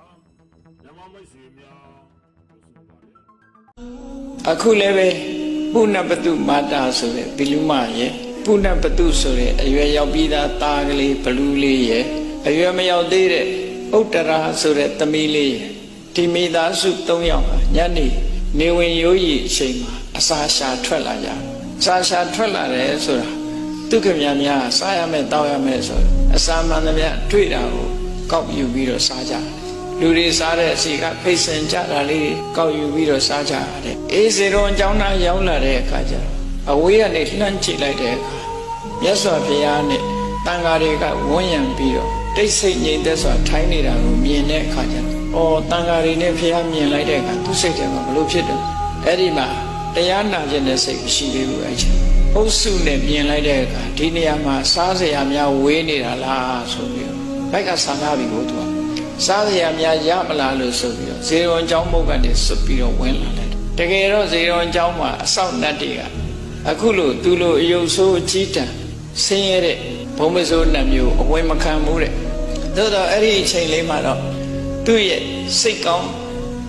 ပါဓမ္မမိတ်ဆွေများလို့ဆိုပါလေအခုလည်းပဲပုဏ္ဏပတုမာတာဆိုတဲ့ဘီလူမရဲ့ပုဏ္ဏပတုဆိုတဲ့အရွယ်ရောက်ပြီးသားသားကလေးဘလူးလေးရဲ့အရွယ်မရောက်သေးတဲ့ဥတ္တရာဆိုတဲ့သမီးလေးရဲ့ဒီမိသားစု၃ယောက်ဟာညနေနေဝင်ရိုးရီအချိန်မှာအစာရှာထွက်လာကြတယ်အစာရှာထွက်လာတယ်ဆိုတာဒုက္ခများများစားရမယ်တောက်ရမယ်ဆိုအစာမှန်သမျှတွေ့တာကိုကောက်ယူပြီးတော့စားကြတယ် လူတွေစားတဲ့အစီကဖိတ်ဆင်ကြတာလေးတွေကောက်ယူပြီးတော့စားကြရတယ်အေးစေတော်အကြောင်းသားရောက်လာတဲ့အခါကျတော့အဝေးကနေလှမ်းကြည့်လိုက်တဲ့အခါမြတ်စွာဘုရားနဲ့တန်ဃာတွေကဝန်းရံပြီးတော့တိတ်ဆိတ်ငြိမ်သက်စွာထိုင်းနေတာကိုမြင်တဲ့အခါကျတော့အော်တန်ဃာတွေနဲ့ဘုရားမြင်လိုက်တဲ့အခါသူစိတ်ထဲမှာဘလို့ဖြစ်တယ်အဲ့ဒီမှာတရားနာခြင်းတဲ့စိတ်မရှိသေးဘူးအဲ့ချင်းအုပ်စုနဲ့မြင်လိုက်တဲ့အခါဒီနေရာမှာစားစရာများဝေးနေတာလားဆိုပြီးတော့ဘက်ကဆံကားပြီးကိုသူက စားစရာများရမလားလို့ဆိုပြီးတော့ဇေရွန်ကျောင်းမုတ်ကနေစွတ်ပြီးတော့ဝင်လာတယ်တကယ်တော့ဇေရွန်ကျောင်းမှာအဆောက်နတ်တွေကအခုလို့သူလိုအယုတ်ဆိုးအကြီးတန်းဆင်းရဲတဲ့ဘုံမစိုးနတ်မျိုးအဝင်မခံဘူးတဲ့သို့တော့အဲ့ဒီအချိန်လေးမှာတော့သူ့ရဲ့စိတ်ကောင်း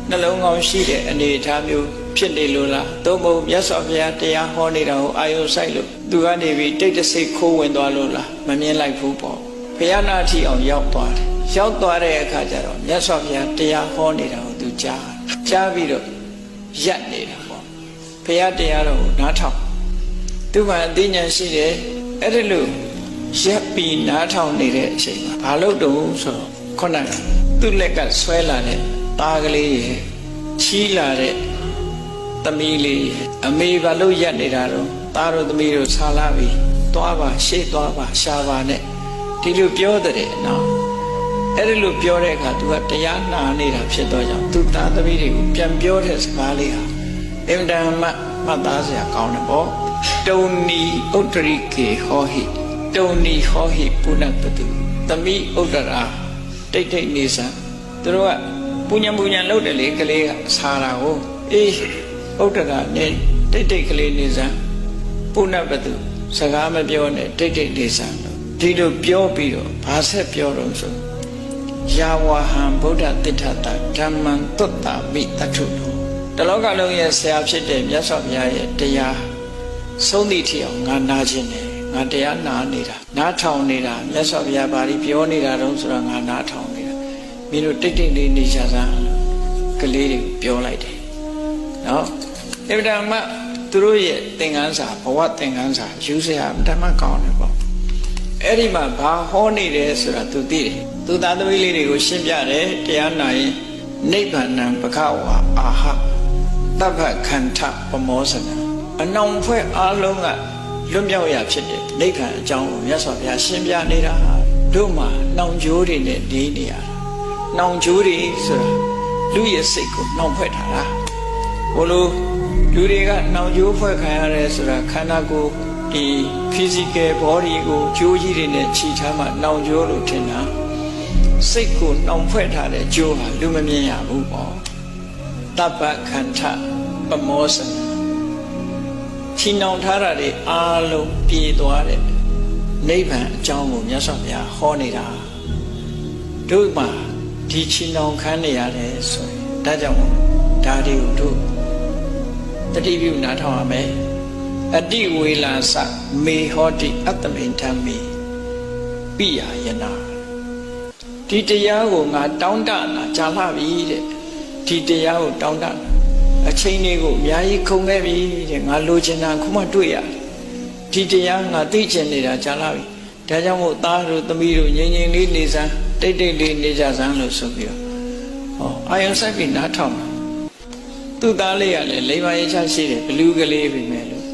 နှလုံးကောင်းရှိတဲ့အနေအထားမျိုးဖြစ်နေလို့လားသို့မဟုတ်မြတ်စွာဘုရားတရားဟောနေတာကိုအာယုဆိုင်လို့သူကနေပြီးတိတ်တဆိတ်ခိုးဝင်သွားလို့လားမမြင်လိုက်ဘူးပေါ့ဘုရားနာထီအောင်ရောက်သွားတယ် ရောက်သွားတဲ့အခါကျတော့မြတ်စွာဘုရားတရားဟောနေတာကိုသူကြားကြားပြီးတော့ရက်နေတာပေါ့ဘုရားတရားတော်ကိုနားထောင်သူမှအသိဉာဏ်ရှိတယ်အဲ့ဒီလိုရက်ပြီးနားထောင်နေတဲ့အချိန်မှာဘာလို့တုံးဆိုတော့ခုနကသူ့လက်ကဆွဲလာတဲ့သားကလေးရဲ့ချီးလာတဲ့သမီးလေးရဲ့အမေဘာလို့ရက်နေတာတော့သားတို့သမီးတို့ဆာလာပြီသွားပါရှေ့သွားပါရှာပါနဲ့ဒီလိုပြောတဲ့နော် အဲ့ဒီလိုပြောတဲ့အခါ तू ကတရားနာနေတာဖြစ်တော့ကြောင့်သူသားသမီးတွေကိုပြန်ပြောတဲ့စကားလေးဟာအင်တန်မှမှတ်သားစရာကောင်းတယ်ပေါ့တုံနီဥတ္တရိကေဟောဟိတုံနီဟောဟိပုဏ္ဏပတုသမီးဥတ္တရာတိတ်တိတ်နေစံသူတို့ကပူညာပူညာလုပ်တယ်လေကလေးကစားတာကိုအေးဥတ္တရာနဲ့တိတ်တိတ်ကလေးနေစံပုဏ္ဏပတုစကားမပြောနဲ့တိတ်တိတ်နေစံလို့ဒီလိုပြောပြီးတော့ဘာဆက်ပြောတော့ဆို ယာဝဟံဗုဒ္ဓတိထတာဓမ္မံတုတ္တမိတထုတလောကလုံးရဲ့ဆရာဖြစ်တဲ့မြတ်စွာဘုရားရဲ့တရားဆုံးသည့်ထီအောင်ငါနာခြင်းနဲ့ငါတရားနာနေတာနားထောင်နေတာမြတ်စွာဘုရားဘာလို့ပြောနေတာတုံးဆိုတော့ငါနားထောင်နေတာမင်းတို့တိတ်တိတ်လေးနေကြစမ်းကလေးတွေပြောလိုက်တယ်နော်အဗ္ဗဓမ္မသူတို့ရဲ့သင်္ကန်းစာဘဝသင်္ကန်းစာယူစရာဓမ္မကောင်းတယ်ပေါ့အဲ့ဒီမှာဘာဟောနေတယ်ဆိုတာသူသိတယ် तू သားသမီးလေးတွေကိုရှင်းပြတယ်တရားနာရင်နိဗ္ဗာန်ပခဝါအာဟတဗ္ဗခန္ဓပမောဇနာအနောင်ဖွဲ့အားလုံးကလွတ်မြောက်ရဖြစ်တဲ့နိဗ္ဗာန်အကြောင်းကိုမြတ်စွာဘုရားရှင်းပြနေတာတို့မှာနှောင်ကြိုးတွေနဲ့နေနေရတာ။နှောင်ကြိုးတွေဆိုတာလူရဲ့စိတ်ကိုနှောင်ဖွဲ့ထားတာ။ဘလို့လူတွေကနှောင်ကြိုးဖွဲ့ခံရတယ်ဆိုတာခန္ဓာကိုယ်ဒီ physical body ကိုကြိုးကြီးတွေနဲ့ခြိထားမှနှောင်ကြိုးလို့ထင်တာ စိတ်ကိုနှောင်ဖွဲ့ထားတဲ့ကြိုးဟာလူမမြင်ရဘူးပေါ့တပ္ပခန္ဓပမောစနခြိနှောင်ထားတာတွေအားလုံးပြေသွားတဲ့နိဗ္ဗာန်အကြောင်းကိုမြတ်စွာဘုရားဟောနေတာတို့မှာဒီခြိနှောင်ခံနေရတယ်ဆိုရင်ဒါကြောင့်မို့ဒါတွေကိုတို့တတိပြုနားထောင်ရမယ်အတိဝေလာစမေဟောတိအတ္တမိန်ဓမ္မေပိယယနာ ဒီတရားကိုငါတောင်းတနာကြာလှပြီတဲ့ဒီတရားကိုတောင်းတနာအချိန်လေးကိုအများကြီးခုံခဲ့ပြီတဲ့ငါလိုချင်တာခုမှတွေ့ရတယ်ဒီတရားငါသိချင်နေတာကြာလှပြီဒါကြောင့်မို့သားတို့သမီးတို့ငြိမ်ငြိမ်လေးနေစမ်းတိတ်တိတ်လေးနေကြစမ်းလို့ဆိုပြီးတော့ဟောအာယုံဆိုင်ပြီးနားထောင်တာသူ့သားလေးကလည်းလိမ္မာရေးချရှိတယ်ဘလူးကလေးပဲမယ်လို့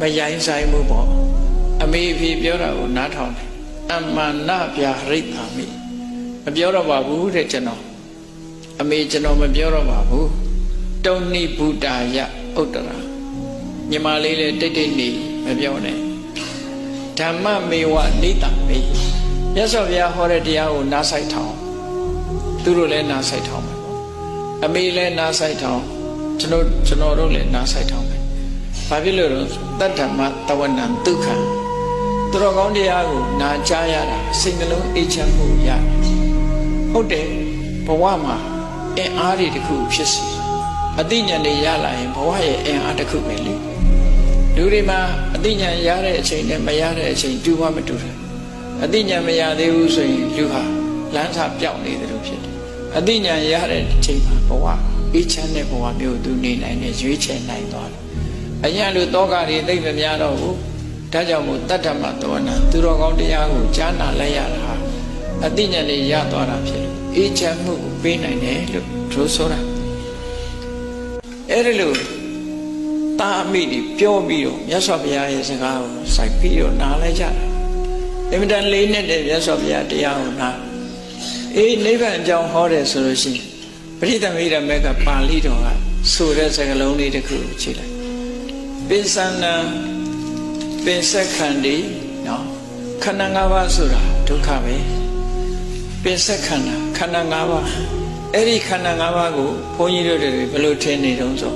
မရိုင်းဆိုင်မှုပေါ့အမေအဖေပြောတာကိုနားထောင်တယ်အမန္နဗျာရိတ်တာမိ မပြောတော့ပါဘူးတဲ့ကျွန်တော်အမေကျွန်တော်မပြောတော့ပါဘူးတုံနိဗုဒ္ဓယဥတ္တရာညီမလေးလည်းတိတ်တိတ်နေမပြောနဲ့ဓမ္မမေဝနိတမေမြတ်စွာဘုရားဟောတဲ့တရားကိုနားဆိုင်ထောင်သူတို့လည်းနားဆိုင်ထောင်မယ်ပေါ့အမေလည်းနားဆိုင်ထောင်ကျွန်တော်ကျွန်တော်တို့လည်းနားဆိုင်ထောင်မယ်ဘာဖြစ်လို့လဲတတ္တမတဝနံဒုက္ခသူတော်ကောင်းတရားကိုနာကြားရတာစိတ်နှလုံးအေးချမ်းမှုရတယ် ဟုတ်တယ်ဘဝမှာအင်အားတွေတစ်ခုဖြစ်စီအသိဉာဏ်တွေရလာရင်ဘဝရဲ့အင်အားတစ်ခုပဲလေလူတွေမှာအသိဉာဏ်ရတဲ့အချိန်နဲ့မရတဲ့အချိန်တူမှမတူတယ်အသိဉာဏ်မရသေးဘူးဆိုရင်လူဟာလမ်းစာပြောင်းနေတယ်လို့ဖြစ်တယ်အသိဉာဏ်ရတဲ့အချိန်မှာဘဝအေးချမ်းတဲ့ဘဝမျိုးသူနေနိုင်တယ်ရွေးချယ်နိုင်သွားတယ်အရင်လူတောကတွေသိမ့်မများတော့ဘူးဒါကြောင့်မို့တတ္တမသောနာသူတော်ကောင်းတရားကိုကြားနာလိုက်ရတာဟာအသိဉာဏ်တွေရသွားတာဖြစ်လို့ အေးချမ်းမှုကိုပေးနိုင်တယ်လို့သူဆိုတာအဲ့ဒါလို့တာအမိတွေပြောပြီးတော့မြတ်စွာဘုရားရဲ့စကားကိုစိုက်ပြီးတော့နားလိုက်ကြတာအင်မတန်လေးနဲ့တဲ့မြတ်စွာဘုရားတရားကိုနားအေးနိဗ္ဗာန်အကြောင်းဟောတယ်ဆိုလို့ရှိရင်ပရိသမိဓမ္မကပါဠိတော်ကဆိုတဲ့စကားလုံးလေးတစ်ခုကိုချိန်လိုက်ပိဿန္နံပင်စက္ခန္ဒီနော်ခန္ဓာ၅ပါးဆိုတာဒုက္ခပဲ ပင်စက္ခန္ဓာခန္ဓာ၅ပါးအဲ့ဒီခန္ဓာ၅ပါးကိုဘုန်းကြီးတို့တွေဘယ်လိုထင်နေတုံးဆို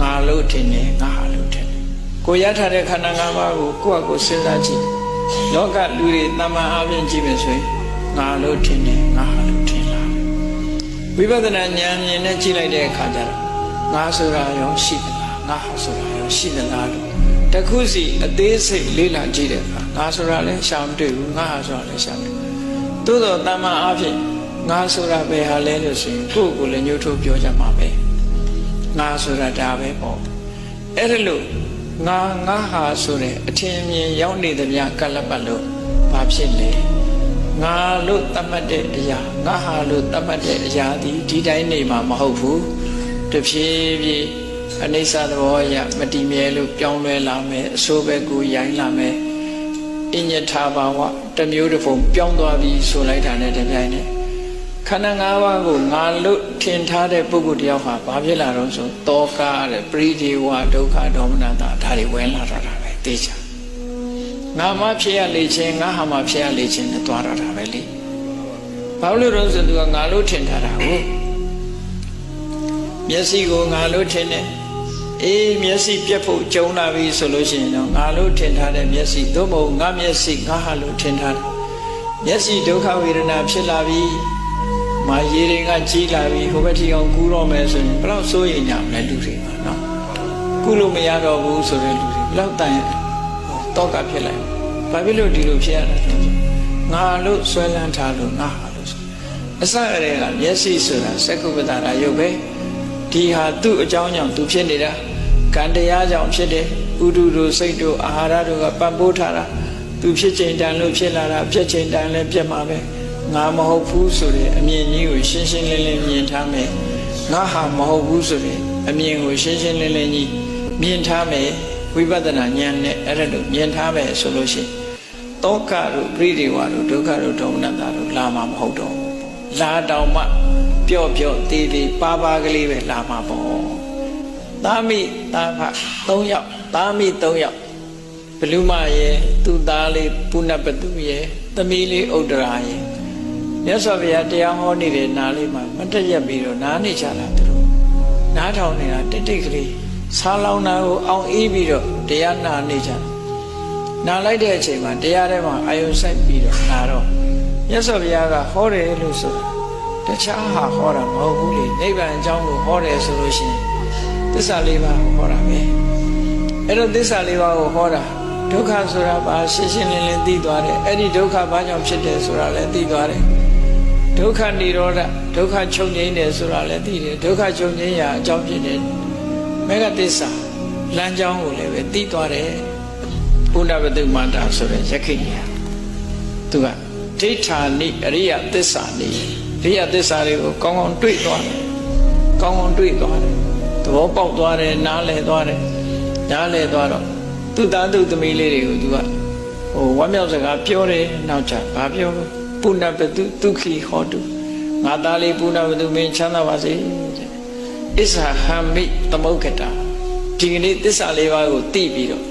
ငါလို့ထင်တယ်ငါဟာလို့ထင်တယ်ကိုရထားတဲ့ခန္ဓာ၅ပါးကိုကိုယ့်အကိုစဉ်းစားကြည့်လောကလူတွေတမန်အပြင်ကြည့်မယ်ဆိုရင်ငါလို့ထင်တယ်ငါဟာလို့ထင်လားဝိပဿနာဉာဏ်မြင်နဲ့ကြည့်လိုက်တဲ့အခါကျတော့ငါဆိုတာရောရှိသလားငါဟာဆိုတာရောရှိသလားလို့တခုစီအသေးစိတ်လေ့လာကြည့်တဲ့အခါငါဆိုတာလည်းရှာမတွေ့ဘူးငါဟာဆိုတာလည်းရှာမတွေ့ သို့တော့တမန်အပြင်ငါဆိုတာပဲဟာလဲလို့ဆိုရင်ကိုယ့်ကိုယ်လည်းညှို့ထုတ်ပြောကြမှာပဲငါဆိုတာဒါပဲပေါ့အဲ့ဒါလို့ငါငါဟာဆိုတဲ့အထင်မြင်ရောက်နေသမျှကလပ်ပတ်လို့ဘာဖြစ်လဲငါလို့တတ်မှတ်တဲ့အရာငါဟာလို့တတ်မှတ်တဲ့အရာဒီဒီတိုင်းနေမှာမဟုတ်ဘူးတဖြည်းဖြည်းအနိစ္စသဘောအရမတည်မြဲလို့ပြောင်းလဲလာမယ်အဆိုးဘက်ကိုရိုင်းလာမယ် အညထာဘာဝတစ်မျိုးတစ်ပုံပြောင်းသွားပြီးဆိုလိုက်တာနဲ့တပြိုင်နက်ခန္ဓာ၅ပါးကိုငါလို့ထင်ထားတဲ့ပုဂ္ဂိုလ်တယောက်ဟာဘာဖြစ်လာတော့ဆိုတောကတဲ့ပရိဒီဝဒုက္ခဒေါမနတာဒါတွေဝင်လာတော့တာပဲသိချာငါမှဖြစ်ရလေခြင်းငါဟာမှဖြစ်ရလေခြင်းနဲ့သွားတော့တာပဲလေဘာလို့လဲဆိုသူကငါလို့ထင်ထားတာကိုမျက်စိကိုငါလို့ထင်တယ် အေးမျက်စိပြက်ဖို့ကြုံလာပြီဆိုလို့ရှိရင်တော့ငါလို့ထင်ထားတဲ့မျက်စိသို့မဟုတ်ငါမျက်စိငါဟာလို့ထင်ထားတယ်မျက်စိဒုက္ခဝေဒနာဖြစ်လာပြီမာရေတွေကကြီးလာပြီဟိုဘက်ထီအောင်ကူးတော့မယ်ဆိုရင်ဘယ်တော့စိုးရိမ်ကြမလဲလူတွေကနော်ကူးလို့မရတော့ဘူးဆိုတဲ့လူတွေဘယ်တော့တိုင်တော့ကဖြစ်လိုက်ဘာဖြစ်လို့ဒီလိုဖြစ်ရတာလဲငါလို့ဆွဲလန်းထားလို့ငါဟာလို့ဆိုအစရတဲ့ကမျက်စိဆိုတာစက္ကုပ္ပတာရုပ်ပဲ ဒီဟာသူ့အကြောင်းကြောင့်သူဖြစ်နေတာကံတရားကြောင့်ဖြစ်တယ်ဥဒုတို့စိတ်တို့အာဟာရတို့ကပံ့ပိုးထားတာသူဖြစ်ချိန်တန်လို့ဖြစ်လာတာဖြစ်ချိန်တန်လည်းပြတ်မှာပဲငါမဟုတ်ဘူးဆိုတဲ့အမြင်ကြီးကိုရှင်းရှင်းလင်းလင်းမြင်ထားမယ်ငါဟာမဟုတ်ဘူးဆိုတဲ့အမြင်ကိုရှင်းရှင်းလင်းလင်းကြီးမြင်ထားမယ်ဝိပဿနာဉာဏ်နဲ့အဲ့ဒါတို့မြင်ထားမယ်ဆိုလို့ရှိရင်တောကတို့ပရိဒီဝါတို့ဒုက္ခတို့ဒေါမနတာတို့လာမှာမဟုတ်တော့ဘူး လာတောင်မှပျော့ပျော့သေးသေးပါပါကလေးပဲလာမှာပေါ့သားမိသားဖ၃ယောက်သားမိ၃ယောက်ဘလူမရဲ့သူ့သားလေးပုဏ္ဏပတုရဲ့သမီးလေးဥဒ္ဒရာရဲ့မြတ်စွာဘုရားတရားဟောနေတဲ့နားလေးမှာမတက်ရက်ပြီးတော့နားနေကြတာသူတို့နားထောင်နေတာတိတ်တိတ်ကလေးဆာလောင်နာကိုအောင်အေးပြီးတော့တရားနာနေကြနားလိုက်တဲ့အချိန်မှာတရားထဲမှာအာယုံဆိုင်ပြီးတော့နာတော့ မြတ်စွာဘုရားကဟောတယ်လို့ဆိုတာတခြားဟာဟောတာမဟုတ်ဘူးလေနိဗ္ဗာန်အကြောင်းကိုဟောတယ်ဆိုလို့ရှိရင်သစ္စာလေးပါးကိုဟောတာပဲအဲ့တော့သစ္စာလေးပါးကိုဟောတာဒုက္ခဆိုတာဘာရှင်းရှင်းလင်းလင်းသိသွားတယ်အဲ့ဒီဒုက္ခဘာကြောင့်ဖြစ်တယ်ဆိုတာလည်းသိသွားတယ်ဒုက္ခនិရောဓဒုက္ခချုပ်ငြိမ်းတယ်ဆိုတာလည်းသိတယ်ဒုက္ခချုပ်ငြိမ်းရာအကြောင်းဖြစ်တယ်မေဃသစ္စာလမ်းကြောင်းကိုလည်းပဲသိသွားတယ်ဘုဒ္ဓဘတုမန္တာဆိုတဲ့ယခိညာသူက ဒိဋ္ဌာနိအရိယသစ္စာနိအရိယသစ္စာတွေကိုကောင်းကောင်းတွေ့သွားတယ်ကောင်းကောင်းတွေ့သွားတယ်သဘောပေါက်သွားတယ်နားလည်သွားတယ်နားလည်သွားတော့သူ့သားသူ့သမီးလေးတွေကိုသူကဟိုဝမ်းမြောက်စကားပြောတယ်နောက်ချဘာပြောလို့ပုဏ္ဏပတုဒုက္ခိဟောတုငါသားလေးပုဏ္ဏပတုမင်းချမ်းသာပါစေအစ္ဆာဟမိသမုဂ္ဂတာဒီကနေ့သစ္စာလေးပါးကိုသိပြီးတော့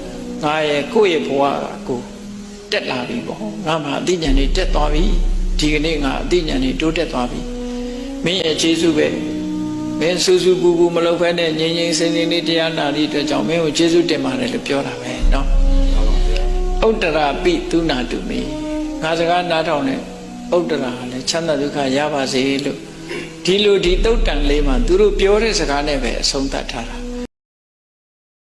ငါရဲ့ကိုယ့်ရဲ့ဘဝကကို တက်လာပြီပေါ့ငါမှအသိဉာဏ်တွေတက်သွားပြီဒီကနေ့ငါအသိဉာဏ်တွေတိုးတက်သွားပြီမင်းရဲ့ခြေဆုပဲမင်းစူးစူးပူပူမလုပ်ဖဲနဲ့ငြိမ်ငြိမ်စင်စင်လေးတရားနာသည့်အတွက်ကြောင့်မင်းကိုခြေဆုတင်ပါတယ်လို့ပြောတာပဲเนาะဥတ္တရာပိသူနာတုမေငါစကားနားထောင်တဲ့ဥတ္တရာလည်းချမ်းသာဒုက္ခရပါစေလို့တ ဒီလိုဒီတုတ်တန်လေးမှာသူတို့ပြောတဲ့စကားနဲ့ပဲအဆုံးသတ်ထားတာ